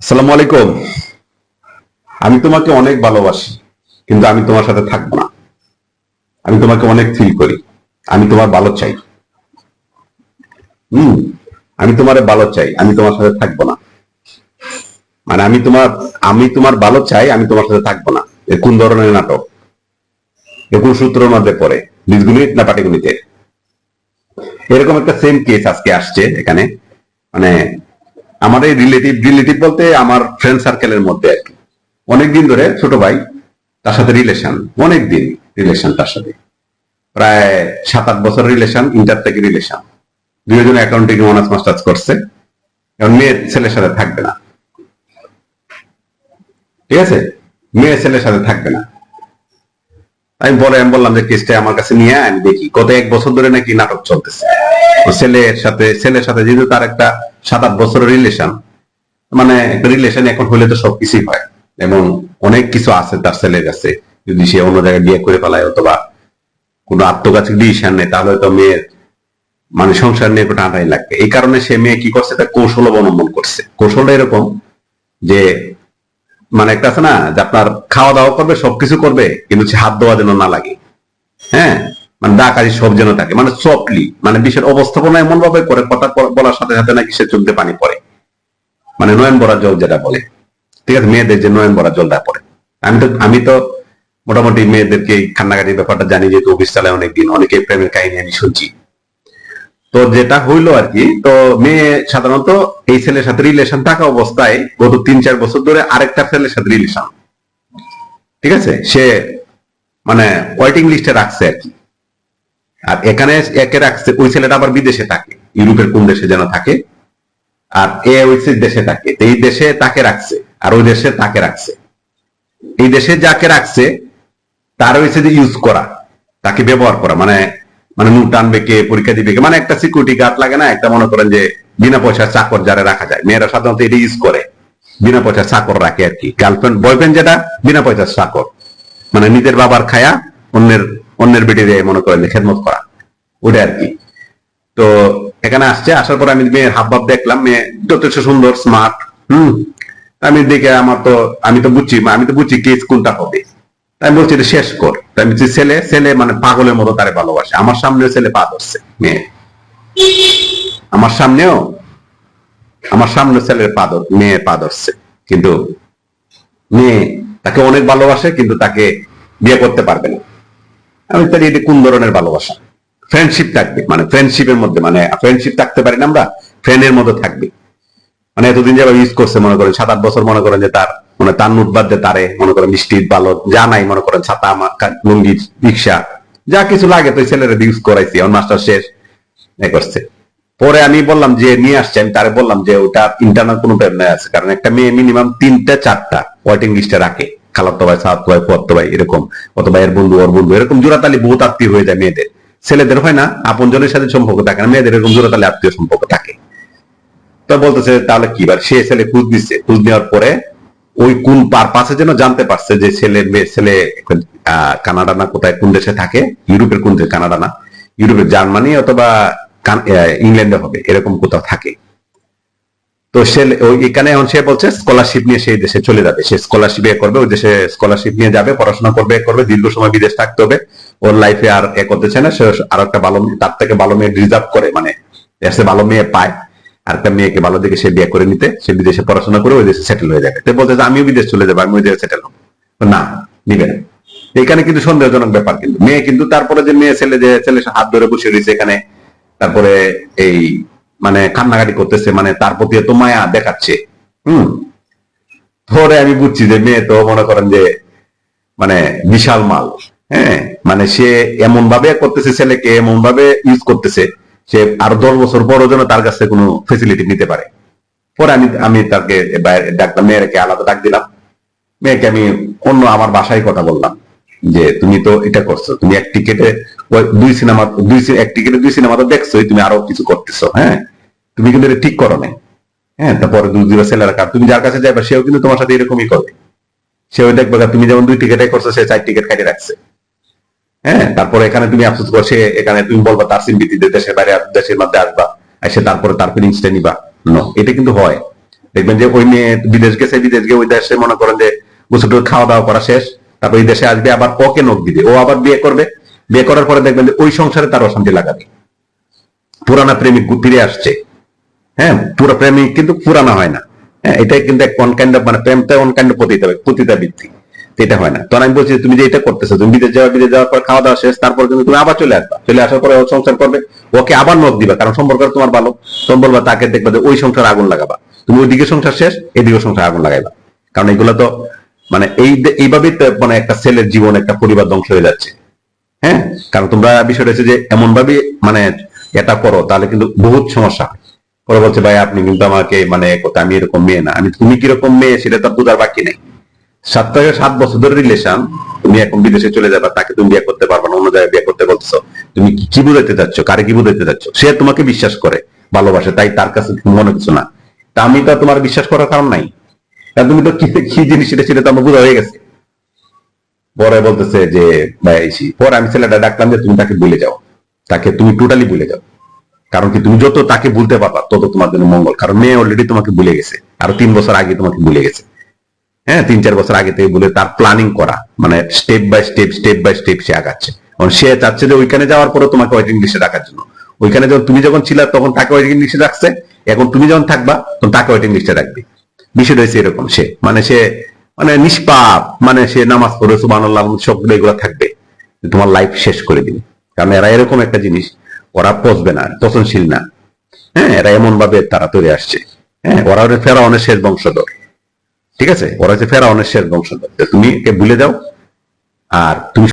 আসসালামু আলাইকুম। আমি তোমাকে অনেক ভালোবাসি, কিন্তু আমি তোমার সাথে থাকব না। আমি তোমাকে অনেক ফিল করি। আমি তোমার ভালো চাই। হুম, আমি তোমার ভালো চাই, আমি তোমার সাথে থাকব না। মানে আমি তোমার আমি তোমার ভালো চাই, আমি তোমার সাথে থাকব না। এ কোন ধরনের নাটক? এ কোন সূত্রের মধ্যে পড়ে? বীজগুলিত না পাটিগুলিতে এরকম একটা সেম কেস আজকে আসছে এখানে। মানে আমার এই রিলেটিভ রিলেটিভ বলতে আমার ফ্রেন্ড সার্কেলের মধ্যে আর কি। অনেকদিন ধরে ছোট ভাই, তার সাথে রিলেশন অনেক দিন রিলেশন তার সাথে। প্রায় সাত আট বছর রিলেশন ইন্টার থেকে রিলেশন দুজন অ্যাকাউন্টিং অনার্স মাস্টার্স করছে এখন মেয়ে ছেলের সাথে থাকবে না। ঠিক আছে? মেয়ে ছেলের সাথে থাকবে না। আমি পরে আমি বললাম যে, কেসটা আমার কাছে নিয়ে আমি দেখি, গত এক বছর ধরে নাকি নাটক চলতেছে। ছেলের সাথে ছেলের সাথে যেহেতু তার একটা সাত আট বছরের রিলেশন মানে রিলেশন এখন হলে তো সবকিছুই হয়। এবং অনেক কিছু আছে তার ছেলের কাছে। যদি সে অন্য জায়গায় বিয়ে করে ফেলায় অথবা কোনো আত্মঘাতী ডিসিশন নেই তাহলে তো মেয়ের মানে সংসার নিয়ে একটু লাগবে। এই কারণে সে মেয়ে কি করছে? তার কৌশল অবলম্বন করছে। কৌশলটা এরকম যে মানে একটা আছে না, যে আপনার খাওয়া দাওয়া করবে, সবকিছু করবে, কিন্তু হাত দেওয়া যেন না লাগে। হ্যাঁ? মানে দা সব যেন থাকে। মানে সফটলি মানে বিষয়ের অবস্থাপনা এমন ভাবে করে, কথা বলার সাথে সাথে নাকি সে চলতে পানি পড়ে। মানে নয়ন বরা জল যেটা বলে। ঠিক আছে? মেয়েদের যে নয়ন বরা জলটা পড়ে। আমি তো আমি তো মোটামুটি মেয়েদেরকে কান্নাকাটির ব্যাপারটা জানি, যেহেতু অফিস চালায় অনেকদিন অনেকে প্রেমের কাহিনী আমি শুনছি। তো যেটা হইল আর কি, তো মেয়ে সাধারণত এই ছেলের সাথে রিলেশন থাকা অবস্থায় গত তিন চার বছর ধরে আরেকটা ছেলের সাথে রিলেশন ঠিক আছে? সে মানে ওয়েটিং লিস্টে রাখছে আর কি। আর এখানে একে রাখছে, ওই ছেলেটা আবার বিদেশে থাকে, ইউরোপের কোন দেশে যেন থাকে। আর এ ওই দেশে থাকে এই দেশে তাকে রাখছে, আর ওই দেশে তাকে রাখছে। এই দেশে যাকে রাখছে, তার হয়েছে যে ইউজ করা, তাকে ব্যবহার করা মানে মানে মুখ টানবে কে, পরীক্ষা দিবে কে মানে একটা সিকিউরিটি গার্ড লাগে না, একটা মনে করেন যে বিনা পয়সার চাকর যারা রাখা যায়। মেয়েরা সাধারণত এটা ইউজ করে, বিনা পয়সার চাকর রাখে আর কি। গার্লফ্রেন্ড বয়ফ্রেন্ড যেটা, বিনা পয়সার চাকর। মানে নিজের বাবার খায়া অন্যের অন্যের বেটিরে মনে করেন খেদমত করা। ওটা আর কি। তো এখানে আসছে, আসার পর আমি মেয়ের হাব ভাব দেখলাম, মেয়ে যথেষ্ট সুন্দর স্মার্ট হুম। আমি দেখে আমার তো, আমি তো বুঝছি, আমি তো বুঝছি কেস কোনটা হবে। আমি বলছি এটা শেষ কর। তাই আমি বলছি, ছেলে ছেলে মানে পাগলের মতো তারে ভালোবাসে। আমার সামনেও ছেলে পা ধরছে মেয়ে। আমার সামনেও আমার সামনে ছেলের পা ধর মেয়ে পা ধরছে। কিন্তু মেয়ে তাকে অনেক ভালোবাসে কিন্তু তাকে বিয়ে করতে পারবে না। আমি তার এটা কোন ধরনের ভালোবাসা? ফ্রেন্ডশিপ থাকবে মানে ফ্রেন্ডশিপের মধ্যে মানে ফ্রেন্ডশিপ থাকতে পারি না আমরা ফ্রেন্ডের মধ্যে থাকবে। মানে এতদিন যাবে ইউজ করছে মনে করেন সাত আট বছর মনে করেন যে তার মানে তার নোট বাদ তারে, মনে করেন মিষ্টি বালত যা নাই মনে করেন, ছাতা লুঙ্গি, রিক্সা, যা কিছু লাগে তো ছেলেরা ইউজ করাইছি আমার মাস্টার শেষ, এ করছে। পরে আমি বললাম যে, নিয়ে আসছে, আমি তারে বললাম যে, ওটা ইন্টারনাল কোনো প্রেম আছে, কারণ একটা মেয়ে মিনিমাম তিনটা, চারটা ওয়েটিং লিস্টে রাখে, খালাতো ভাই সাত ভাই ফুয়াতো ভাই, এরকম, অথবা এর বন্ধু, ওর বন্ধু, এরকম জোড়াতালি বহুত আত্মীয় হয়ে যায় মেয়েদের। ছেলেদের হয় না আপন জনের সাথে সম্পর্ক থাকে না, মেয়েদের এরকম জোড়াতালি আত্মীয় সম্পর্ক থাকে। তো বলতেছে, তাহলে কি বার সে ছেলে খুঁজ দিচ্ছে খুঁজ নেওয়ার পরে ওই কোন পারপাসে যেন জানতে পারছে যে ছেলে ছেলে কানাডা না কোথায়, কোন দেশে থাকে? ইউরোপের কোন দেশে? কানাডা না। ইউরোপের জার্মানি অথবা ইংল্যান্ডে হবে, এরকম কোথাও থাকে। তো সে ওই এখানে এখন সে বলছে স্কলারশিপ নিয়ে সেই দেশে চলে যাবে। সে স্কলারশিপ এ করবে, ওই দেশে স্কলারশিপ নিয়ে যাবে, পড়াশোনা করবে করবে, দীর্ঘ সময় বিদেশ থাকতে হবে। ওর লাইফে আর এ করতেছে না, সে আর একটা ভালো, তার থেকে ভালো মেয়ে রিজার্ভ করে মানে এসে ভালো মেয়ে পায়। আর একটা মেয়েকে ভালো দিকে সে বিয়ে করে নিতে, সে বিদেশে পড়াশোনা করে ওই দেশে সেটেল হয়ে যাবে। তো বলতে যে, আমিও বিদেশ চলে যাব আমি ওই দেশে সেটেল হব। না, নিবে না। এখানে কিন্তু সন্দেহজনক ব্যাপার কিন্তু। মেয়ে কিন্তু তারপরে যে মেয়ে ছেলে যে ছেলে হাত ধরে বসে রয়েছে এখানে, তারপরে এই মানে কান্নাকাটি করতেছে মানে তার প্রতি এত মায়া দেখাচ্ছে, হম? পরে আমি বুঝছি যে মেয়ে তো মনে করেন যে মানে বিশাল মাল হ্যাঁ? মানে সে এমন ভাবে করতেছে, ছেলেকে এমন ভাবে ইউজ করতেছে সে আরও দশ বছর পরও যেন তার কাছে কোনো ফেসিলিটি নিতে পারে। পরে আমি আমি তাকে ডাকলাম, মেয়েকে আলাদা ডাক দিলাম। মেয়েকে আমি অন্য আমার বাসায় কথা বললাম যে, তুমি তো এটা করছ, তুমি এক টিকেটে দুই সিনেমা, দুই এক টিকেটে দুই সিনেমা তো দেখছোই, তুমি আরও কিছু করতেছো হ্যাঁ? তুমি কিন্তু এটা ঠিক করো নাই হ্যাঁ? তারপরে দুই দুই ছেলেরা কার, তুমি যার কাছে যাবে সেও কিন্তু তোমার সাথে এরকমই করবে সেও দেখবে তুমি যেমন দুই টিকেটে করছ, সে চার টিকিট কাটিয়ে রাখছে। হ্যাঁ? তারপরে এখানে তুমি আফসোস করছে এখানে তুমি বলবা তার সিম্পিতিতে দেশের বাইরে দেশের মধ্যে আসবা এসে তারপরে তার ফিলিংসটা নিবা। নো এটা কিন্তু হয়। দেখবেন যে ওই মেয়ে বিদেশ গেছে, বিদেশ গিয়ে ওই দেশে মনে করেন যে গোসল খাওয়া দাওয়া করা শেষ, তারপর এই দেশে আসবে, আবার ওকে নখ দিবে। ও আবার বিয়ে করবে। বিয়ে করার পরে দেখবেন যে ওই সংসারে তার অশান্তি লাগাবে। পুরানা প্রেমিক ফিরে আসছে। হ্যাঁ? পুরো প্রেমিক কিন্তু পুরানা হয় না। হ্যাঁ? এটাই কিন্তু এক অন কাইন্ড মানে প্রেমটা অন কাইন্ড পতিতা পতিতা বৃত্তি এটা হয় না। তখন আমি বলছি তুমি যে এটা করতেছো, তুমি বিদেশ যাওয়া বিদেশ যাওয়ার পর খাওয়া দাওয়া শেষ, তারপর কিন্তু তুমি আবার চলে আসবা। চলে আসার পরে সংসার করবে, ওকে আবার নখ দিবা, কারণ সম্পর্ক তোমার ভালো। তখন বলবা, তাকে দেখবা যে ওই সংসার আগুন লাগাবা। তুমি ওইদিকে সংসার শেষ এদিকে সংসার আগুন লাগাইবা। কারণ এগুলো তো মানে এই এইভাবেই তো মানে একটা ছেলের জীবন, একটা পরিবার ধ্বংস হয়ে যাচ্ছে। হ্যাঁ? কারণ তোমরা বিষয়টা হচ্ছে যে এমন ভাবে মানে এটা করো, তাহলে কিন্তু বহুত সমস্যা। পরে বলছে, ভাই, আপনি কিন্তু আমাকে মানে আমি এরকম মেয়ে না। আমি, তুমি কীরকম মেয়ে, সেটা তো বোঝার বাকি নেই। সাত থেকে সাত বছর ধরে রিলেশন তুমি এখন বিদেশে চলে যাবা, তাকে তুমি বিয়ে করতে পারবে না, অন্য জায়গায় বিয়ে করতে বলছো তুমি কি- বুঝাইতে চাচ্ছ? কারে কি বুঝাইতে চাচ্ছ? সে তোমাকে বিশ্বাস করে, ভালোবাসে, তাই তার কাছে মনে কিছু না। তা আমি তো তোমার বিশ্বাস করার কারণ নাই। তুমি তো কি জিনিস সেটা সেটা তো আমার বোঝা হয়ে গেছে। পরে বলতেছে যে, ভাই পরে আমি ছেলেটা ডাকলাম যে, তুমি তাকে ভুলে যাও। তাকে তুমি টোটালি ভুলে যাও। কারণ কি, তুমি যত তাকে ভুলতে পারবা, তত তোমার জন্য মঙ্গল। কারণ মেয়ে অলরেডি তোমাকে ভুলে গেছে। আর তিন বছর আগে তোমাকে ভুলে গেছে। হ্যাঁ তিন চার বছর আগে থেকে বলে তার প্ল্যানিং করা। মানে step by step step by step সে আগাচ্ছে। কারণ সে চাচ্ছে যে ওইখানে যাওয়ার পরে তোমাকে ওয়েটিং লিস্টে রাখার জন্য। ওইখানে যখন তুমি যখন ছিলা তখন তাকে ওয়েটিং লিস্টে রাখছে। এখন তুমি যখন থাকবা, তখন তাকে ওয়েটিং লিস্টে রাখবে। বিষয়টা হচ্ছে এরকম সে। মানে সে মানে নিষ্পাপ। মানে সে নামাজ পড়ে সুবান আল্লাহ সবগুলো এগুলো থাকবে। তোমার লাইফ শেষ করে দিবে। কারণ এরা এরকম একটা জিনিস, ওরা পচবে না, পচনশীল না। হ্যাঁ এরা এমন ভাবে তারা তৈরি আসছে। হ্যাঁ ওরা ফেরা অনেক শেষ বংশধর। ঠিক আছে? ওরা হচ্ছে ফেরাউনের শেষ বংশধর। তুমি একে ভুলে যাও। আর তুমি